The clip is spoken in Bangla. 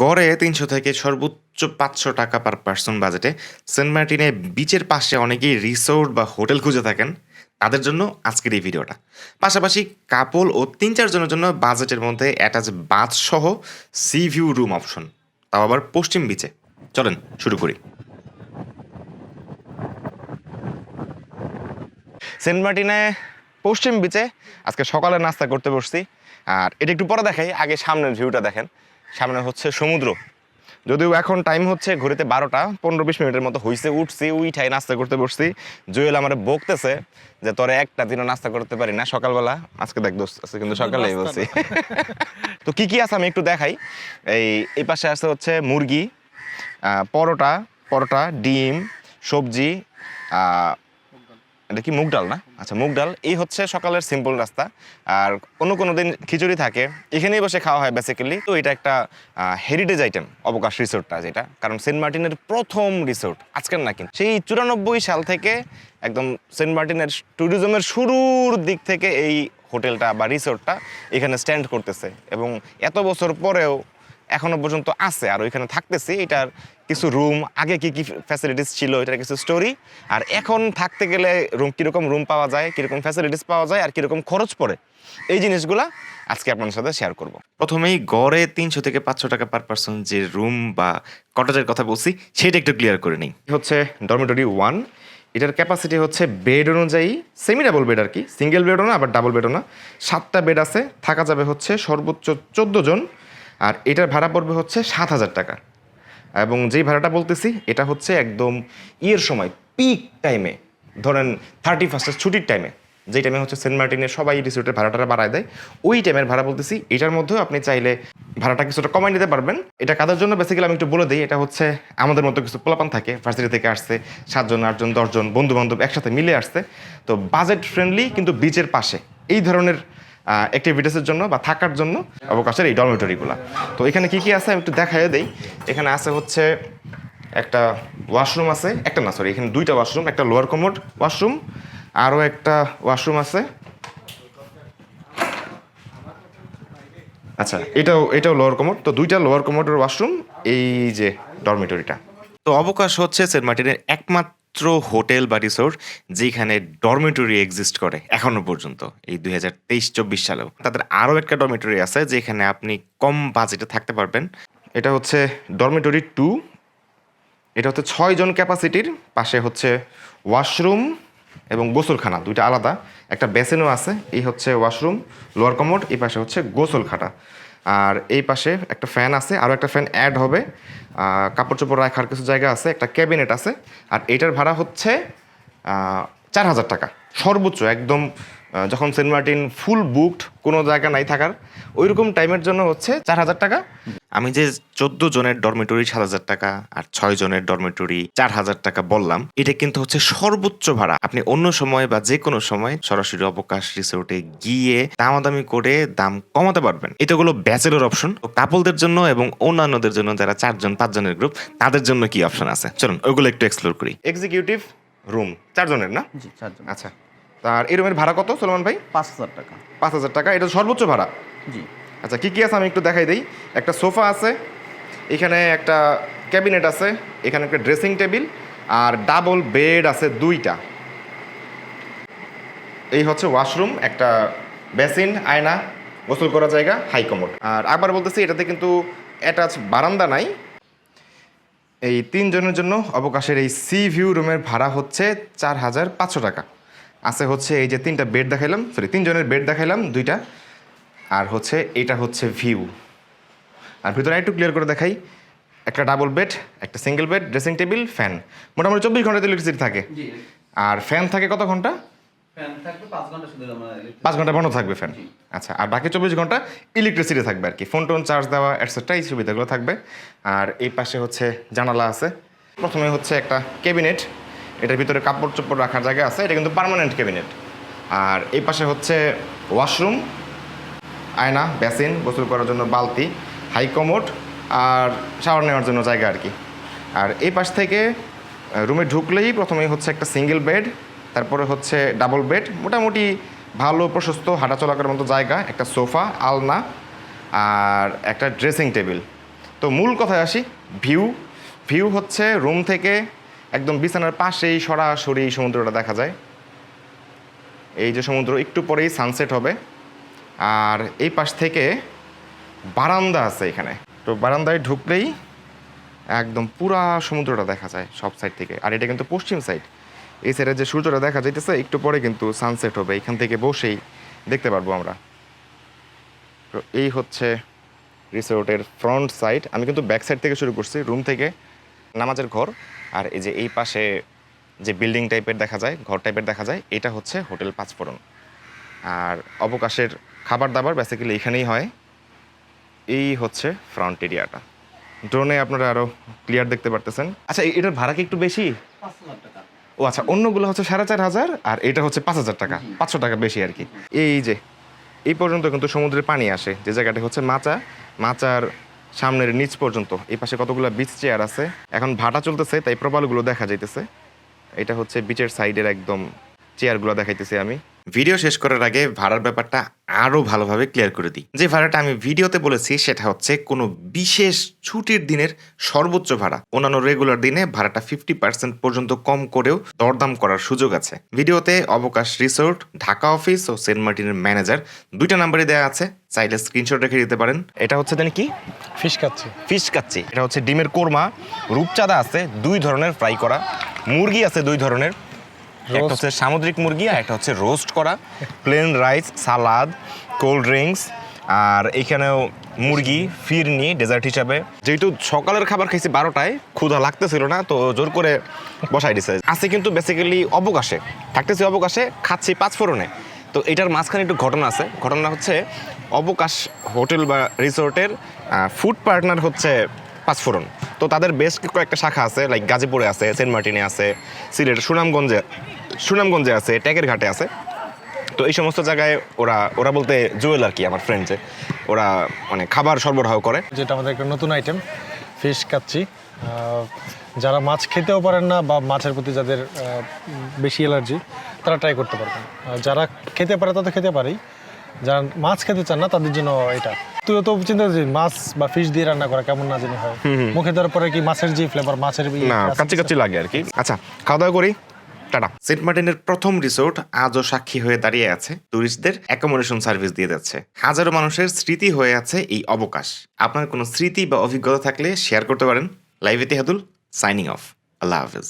গড়ে তিনশো থেকে সর্বোচ্চ পাঁচশো টাকা পার পার্সন বাজেটে সেন্ট মার্টিনে বিচের পাশে অনেকেই রিসোর্ট বা হোটেল খুঁজে থাকেন। তাদের জন্য আজকের এই ভিডিওটা। পাশাপাশি কাপল ও তিন চারজনের জন্য বাজেটের মধ্যে অ্যাটাচ বাথ সহ সি ভিউ রুম অপশন। তাও আবার পশ্চিম বিচে। চলেন, শুরু করি। সেন্ট মার্টিনে পশ্চিম বিচে আজকে সকালে নাস্তা করতে বসছি। আর এটা একটু পরে দেখাই, আগে সামনের ভিউটা দেখেন। সামনে হচ্ছে সমুদ্র। যদিও এখন টাইম হচ্ছে ঘুরিতে বারোটা পনেরো বিশ মিনিটের মতো হইছে উঠছি উইঠাই নাস্তা করতে বসছি। জুয়েল আমার বকতেছে যে তোরে একটা দিনও নাস্তা করতে পারি না। সকালবেলা আজকে দেখ দোস্ত আজকে কিন্তু সকালেই বলছি তো কি কি আছে আমি একটু দেখাই। এই এই পাশে আছে হচ্ছে মুরগি পরোটা পরোটা ডিম সবজি এটা কি মুগ ডাল না? আচ্ছা মুগ ডাল, এই হচ্ছে সকালের সিম্পল রাস্তা। আর অন্য কোনো দিন খিচুড়ি থাকে, এখানেই বসে খাওয়া হয় বেসিক্যালি তো এটা একটা হেরিটেজ আইটেম অবকাশ রিসোর্টটা যেটা। কারণ সেন্ট মার্টিনের প্রথম রিসোর্ট আজকের না কিন্তু। সেই চুরানব্বই সাল থেকে একদম সেন্ট মার্টিনের ট্যুরিজমের শুরুর দিক থেকে এই হোটেলটা বা রিসোর্টটা এখানে স্ট্যান্ড করতেছে। এবং এত বছর পরেও এখনও পর্যন্ত আছে, আর ওইখানে থাকতেছি। এটার কিছু রুম আগে কি কি ফ্যাসিলিটিস ছিল, এটার কিছু স্টোরি আর এখন থাকতে গেলে রুম কীরকম রুম পাওয়া যায়, কীরকম ফ্যাসিলিটিস পাওয়া যায়, আর কীরকম খরচ পড়ে, এই জিনিসগুলা আজকে আপনার সাথে শেয়ার করব। প্রথমেই গড়ে তিনশো থেকে পাঁচশো টাকা পার পার্সন যে রুম বা কটেজের কথা বলছি, সেটা একটু ক্লিয়ার করে নিই। হচ্ছে ডরমেটরি ওয়ান এটার ক্যাপাসিটি হচ্ছে বেড অনুযায়ী সেমি ডাবল বেড আর কি সিঙ্গেল বেডও না, আবার ডাবল বেডও না, সাতটা বেড আছে, থাকা যাবে হচ্ছে সর্বোচ্চ চোদ্দ জন। আর এটার ভাড়া পড়বে হচ্ছে সাত হাজার টাকা। এবং যেই ভাড়াটা বলতেছি, এটা হচ্ছে একদম ইয়ের সময় পিক টাইমে ধরেন থার্টি ফার্স্টের ছুটির টাইমে যেই টাইমে হচ্ছে সেন্ট মার্টিনের সবাই রিসোর্টের ভাড়াটা বাড়ায় দেয়, ওই টাইমের ভাড়া বলতেছি, এটার মধ্যেও আপনি চাইলে ভাড়াটা কিছুটা কমাই নিতে পারবেন। এটা কাদের জন্য? বেসিক্যালি আমি একটু বলে দিই, এটা হচ্ছে আমাদের মতো কিছু পোলাপান থাকে ভার্সিটি থেকে আসছে, সাতজন, আটজন, দশজন বন্ধু বান্ধব একসাথে মিলে আসছে। তো বাজেট ফ্রেন্ডলি কিন্তু বিচের পাশে। এই ধরনের অ্যাক্টিভিটিসের জন্য বা থাকার জন্য অবকাশের এই ডরমেটরিগুলো তো এখানে কি কি আছে আমি একটু দেখাই দেই। এখানে আছে হচ্ছে একটা ওয়াশরুম আছে, একটা না সরি এখানে দুইটা ওয়াশরুম একটা লোয়ার কমোড ওয়াশরুম আরও একটা ওয়াশরুম আছে। আচ্ছা এটাও এটাও লোয়ার কমোড তো দুইটা লোয়ার কমোডের ওয়াশরুম এই যে ডরমেটরিটা তো অবকাশ হচ্ছে সেন্ট মার্টিনের একমাত্র হোটেল বা রিসোর্ট যেখানে ডরমেটরি এক্সিস্ট করে এখনও পর্যন্ত, এই দুই হাজার তেইশ চব্বিশ সালেও। তাদের আরও একটা ডরমেটরি আছে যেখানে আপনি কম বাজেটে থাকতে পারবেন। এটা হচ্ছে ডরমেটরি টু। এটা হচ্ছে ছয় জন ক্যাপাসিটির, পাশে হচ্ছে ওয়াশরুম এবং গোসলখানা, দুইটা আলাদা। একটা বেসিনও আছে, এই হচ্ছে ওয়াশরুম, লোয়ার কমোড, এই পাশে হচ্ছে গোসলখানা আর এই পাশে একটা ফ্যান আছে আরও একটা ফ্যান অ্যাড হবে। কাপড় চোপড় রাখার কিছু জায়গা আছে, একটা ক্যাবিনেট আছে। আর এটার ভাড়া হচ্ছে চার হাজার টাকা। সর্বোচ্চ, একদম যখন সেন্ট মার্টিন ফুল বুকড কোনো জায়গা নাই থাকার ওইরকম টাইমের জন্য হচ্ছে চার হাজার টাকা। আমি যে চোদ্দ জনের ডরমেটরি সাত হাজার টাকা আর ছয় জনের ডরমেটরি চার হাজার টাকা বললাম এটা কিন্তু হচ্ছে সর্বোচ্চ ভাড়া। আপনি অন্য সময় বা যে কোনো সময় সরাসরি অবকাশ রিসোর্টে গিয়ে দামাদামি করে দাম কমাতে পারবেন। এটা হলো ব্যাচেলর অপশন। কাপলদের জন্য এবং অন্যান্যদের জন্য যারা চারজন পাঁচজনের গ্রুপ তাদের জন্য কি অপশন আছে? চলুন ওইগুলো একটু এক্সপ্লোর করি। এক্সিকিউটিভ রুম চারজনের না? আচ্ছা। তার এই রুমের ভাড়া কত সলমান ভাই? পাঁচ হাজার টাকা। পাঁচ হাজার টাকা এটা সর্বোচ্চ ভাড়া? জি। আচ্ছা কী কী আছে আমি একটু দেখাই দিই। একটা সোফা আছে এখানে একটা ক্যাবিনেট আছে এখানে একটা ড্রেসিং টেবিল আর ডাবল বেড আছে দুইটা। এই হচ্ছে ওয়াশরুম একটা বেসিন আয়না গোসল করার জায়গা হাই কমোড। আর আবার বলতেছি এটাতে কিন্তু অ্যাটাচ বারান্দা নাই। এই তিনজনের জন্য অবকাশের এই সি ভিউ রুমের ভাড়া হচ্ছে চার হাজার পাঁচশো টাকা। আছে হচ্ছে এই যে তিনটা বেড দেখাইলাম সরি তিনজনের বেড দেখাইলাম দুইটা। আর হচ্ছে এটা হচ্ছে ভিউ আর ভিতরে একটু ক্লিয়ার করে দেখাই। একটা ডাবল বেড একটা single bed dressing table fan মোটামুটি চব্বিশ ঘণ্টা ইলেকট্রিসিটি থাকে। আর ফ্যান থাকে কত ঘণ্টা? পাঁচ ঘণ্টা বন্ধ থাকবে ফ্যান আচ্ছা আর বাকি চব্বিশ ঘণ্টা ইলেকট্রিসিটি থাকবে আর কি। ফোন টোন চার্জ দেওয়া এটসেট্রা এই সুবিধাগুলো থাকবে। আর এই পাশে হচ্ছে জানালা আছে। প্রথমে হচ্ছে একটা ক্যাবিনেট এটার ভিতরে কাপড় চোপড় রাখার জায়গা আছে, এটা কিন্তু পার্মানেন্ট ক্যাবিনেট আর এই পাশে হচ্ছে ওয়াশরুম আয়না বেসিন গোসল করার জন্য বালতি হাই কমোড আর শাওয়ার নেওয়ার জন্য জায়গা আর কি। আর এই পাশ থেকে রুমে ঢুকলেই প্রথমেই হচ্ছে একটা সিঙ্গেল বেড তারপরে হচ্ছে ডাবল বেড মোটামুটি ভালো, প্রশস্ত, হাঁটাচলা করার মতো জায়গা, একটা সোফা, আলনা, আর একটা ড্রেসিং টেবিল তো মূল কথায় আসি ভিউ ভিউ হচ্ছে রুম থেকে একদম বিছানার পাশেই সরাসরি সমুদ্রটা দেখা যায়। এই যে সমুদ্র একটু পরেই সানসেট হবে। আর এই পাশ থেকে বারান্দা আছে এখানে। তো বারান্দায় ঢুকলেই একদম পুরা সমুদ্রটা দেখা যায় সব সাইড থেকে। আর এটা কিন্তু পশ্চিম সাইড এই সাইডে যে সূর্যটা দেখা যাইতেছে, একটু পরে কিন্তু সানসেট হবে। এখান থেকে বসেই দেখতে পারব আমরা। তো এই হচ্ছে রিসোর্টের ফ্রন্ট সাইড আমি কিন্তু ব্যাক সাইড থেকে শুরু করছি রুম থেকে। নামাজের ঘর আর এই যে এই পাশে যে বিল্ডিং টাইপের দেখা যায় ঘর টাইপের দেখা যায় এটা হচ্ছে হোটেল পাঁচফোড়ন। আর অবকাশের খাবার দাবার বেসিক্যালি এখানেই হয়। এই হচ্ছে ফ্রন্ট এরিয়াটা ড্রোনে আপনারা আরও ক্লিয়ার দেখতে পারতেছেন। আচ্ছা এটার ভাড়া কি একটু বেশি? ও আচ্ছা অন্যগুলো হচ্ছে সাড়ে চার হাজার আর এটা হচ্ছে পাঁচ হাজার টাকা। পাঁচশো টাকা বেশি আর কি। এই যে এই পর্যন্ত কিন্তু সমুদ্রের পানি আসে। যে জায়গাটা হচ্ছে মাচা। মাচার সামনের নিচ পর্যন্ত। এই পাশে কতগুলো বিচ চেয়ার আছে। এখন ভাটা চলতেছে, তাই প্রবালগুলো দেখা যাইতেছে। এটা হচ্ছে বিচের সাইডের একদম চেয়ারগুলো দেখাইতেছি আমি। ভিডিও শেষ করার আগে ভাড়ার ব্যাপারটা আরও ভালোভাবে ক্লিয়ার করে দিই। যে ভাড়াটা আমি ভিডিওতে বলেছি সেটা হচ্ছে কোনো বিশেষ ছুটির দিনের সর্বোচ্চ ভাড়া। অন্যান্য রেগুলার দিনে ভাড়াটা ফিফটি পার্সেন্ট পর্যন্ত কম করেও দরদাম করার সুযোগ আছে। ভিডিওতে অবকাশ রিসোর্ট ঢাকা অফিস ও সেন্ট মার্টিনের ম্যানেজার দুইটা নাম্বারে দেওয়া আছে। চাইলে স্ক্রিনশট রেখে দিতে পারেন। এটা হচ্ছে জানি কি? ফিশ খাচ্ছি ফিশ কাচ্চি। এটা হচ্ছে ডিমের কোরমা। রূপচাঁদা আছে দুই ধরনের ফ্রাই করা। মুরগি আছে দুই ধরনের। একটা হচ্ছে সামুদ্রিক মুরগি আর একটা হচ্ছে রোস্ট করা plain rice salad cold drinks আর এখানেও মুরগি ফিরনি ডেজার্ট হিসাবে। যেহেতু সকালের খাবার খাইছি বারোটায় ক্ষুধা লাগতেছিল না তো জোর করে বসাই দিছে। আছে কিন্তু বেসিক্যালি অবকাশে থাকতেছি অবকাশে খাচ্ছি পাঁচ ফোড়নে। তো এটার মাঝখানে একটু ঘটনা আছে। ঘটনা হচ্ছে অবকাশ হোটেল বা রিসোর্টের ফুড পার্টনার হচ্ছে পাঁচফোড়ন তো তাদের বেশ কয়েকটা শাখা আছে লাইক গাজীপুরে আছে, সেন্ট মার্টিনে আছে, সিলেট, সুনামগঞ্জে সুনামগঞ্জে আছে ট্যাকের ঘাটে আছে। তো এই সমস্ত জায়গায় ওরা ওরা বলতে জুয়েল আর কি আমার ফ্রেন্ড যে, ওরা মানে খাবার সরবরাহ করে। যেটা আমাদের একটা নতুন আইটেম ফিশ কাচ্ছি যারা মাছ খেতেও পারেন না বা মাছের প্রতি যাদের বেশি অ্যালার্জি তারা ট্রাই করতে পারবেন। যারা খেতে পারে, তাদের খেতে পারেই। যারা মাছ খেতে চান না তাদের জন্য এটা। তুই তো চিন্তা করছিস মাছ বা ফিশ দিয়ে রান্না করা কেমন না জানি হয়। মুখে দেওয়ার পরে কি মাছের যে ফ্লেভার মাছের ইয়ে না আছে, কাচ্চি কাচ্চি লাগে আর কি। আচ্ছা খাওয়া দাওয়া করি। টাটা। সেন্ট মার্টিনের প্রথম রিসোর্ট আজও সাক্ষী হয়ে দাঁড়িয়ে আছে। টুরিস্টদের অ্যাকোমোডেশন সার্ভিস দিয়ে যাচ্ছে। হাজারো মানুষের স্মৃতি হয়ে আছে এই অবকাশ। আপনার কোনো স্মৃতি বা অভিজ্ঞতা থাকলে শেয়ার করতে পারেন। লাইভ ইতিহাদুল সাইনিং অফ আল্লাহ হাফেজ।